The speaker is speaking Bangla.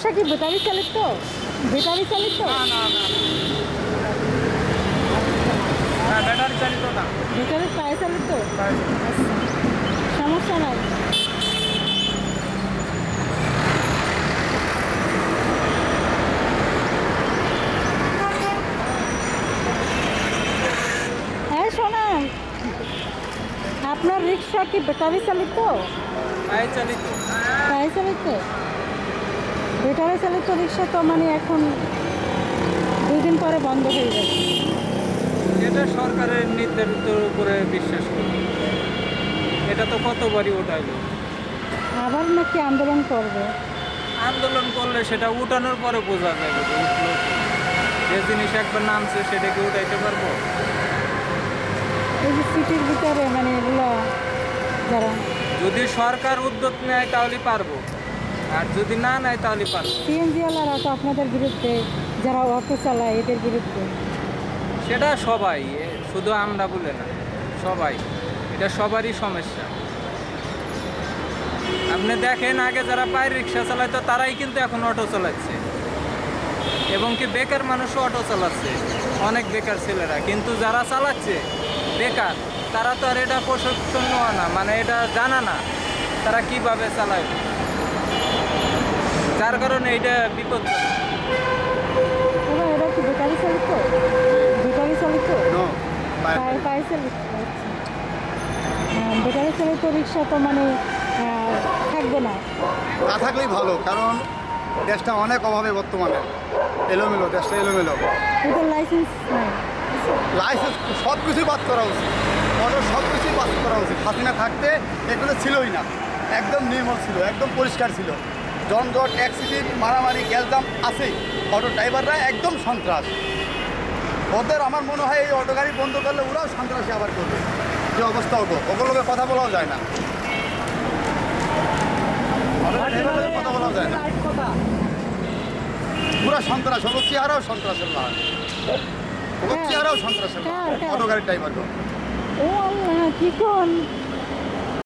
রিক্সা কি ব্যাটারি চালিত ব্যাটারি চালিত না না না হ্যাঁ ব্যাটারি চালিত না। ব্যাটারি পায়ে চালিত। সমস্যা নাই। হ্যাঁ আপনার রিক্সা কি ব্যাটারি চালিত? চালিত। চালিত? ব্যাটারি চালিত রিক্সা তো মানে এখন দুই দিন পরে বন্ধ হয়ে যাবে। এটা সরকারের নির্ধারিত উপরে বিশ্বাস করি এটা তো কতবারই ওঠাইলো আবার নাকি আন্দোলন করবে? আন্দোলন করলে সেটা উঠানোর পরে বোঝা যাবে যে উঠল যে জিনিস একবার নামছে সেটাকে উঠাইতে পারব? এই যে সিটির ভিতরে মানে এগুলো যারা যদি সরকার উদ্যোগ নেয় তাহলে পারব। আর যদি না নেয় তাহলে পারব সিএনজি ওয়ালারা তো আপনাদের বিরুদ্ধে যারা অটো চালায় এদের বিরুদ্ধে। সেটা সবাই শুধু আমরা বলে না সবাই। এটা সবারই সমস্যা। আপনি দেখেন আগে যারা পায়ের রিক্সা চালাইতো তারাই কিন্তু এখন অটো চালাচ্ছে। এবং কি বেকার মানুষও অটো চালাচ্ছে অনেক বেকার ছেলেরা। কিন্তু যারা চালাচ্ছে বেকার তারা তো আর এটা প্রশিক্ষণ নেওয়া না মানে এটা জানা না তারা কীভাবে চালায়? যার কারণে এটা বিপদ এরা কি ব্যাটারি চালিত ব্যাটারি চালিত নো পায়ে পায়ে চালিত ব্যাটারি চালিত রিক্সা তো মানে থাকবে না। না থাকলেই ভালো কারণ দেশটা অনেক অভাবে বর্তমানে। এলোমেলো দেশটা এলোমেলো। লাইসেন্স নাই। লাইসেন্স সব কিছুই বাদ করা উচিত। অটো সব কিছুই বাদ করা উচিত। হাসিনা থাকতে এগুলো ছিলই না। একদম নির্মল ছিল একদম পরিষ্কার ছিল। জনজট অ্যাক্সিডেন্ট মারামারি গ্যালদাম আছেই। অটো ড্রাইভাররা একদম সন্ত্রাস। ওদের আমার মনে হয় এই অটো গাড়ি বন্ধ করলে ওরাও সন্ত্রাসী আবার করবে। যে অবস্থা হতো ওগুলোকে কথা বলাও যায় না। কথা বলাও যায় না। পুরা সন্ত্রাস ওগুলো চেহারাও সন্ত্রাসের না ওগুলো হ্যাঁ। চেহারাও সন্ত্রাসের না হ্যাঁ, হ্যাঁ। অটো গাড়ির ড্রাইভার কি কোন?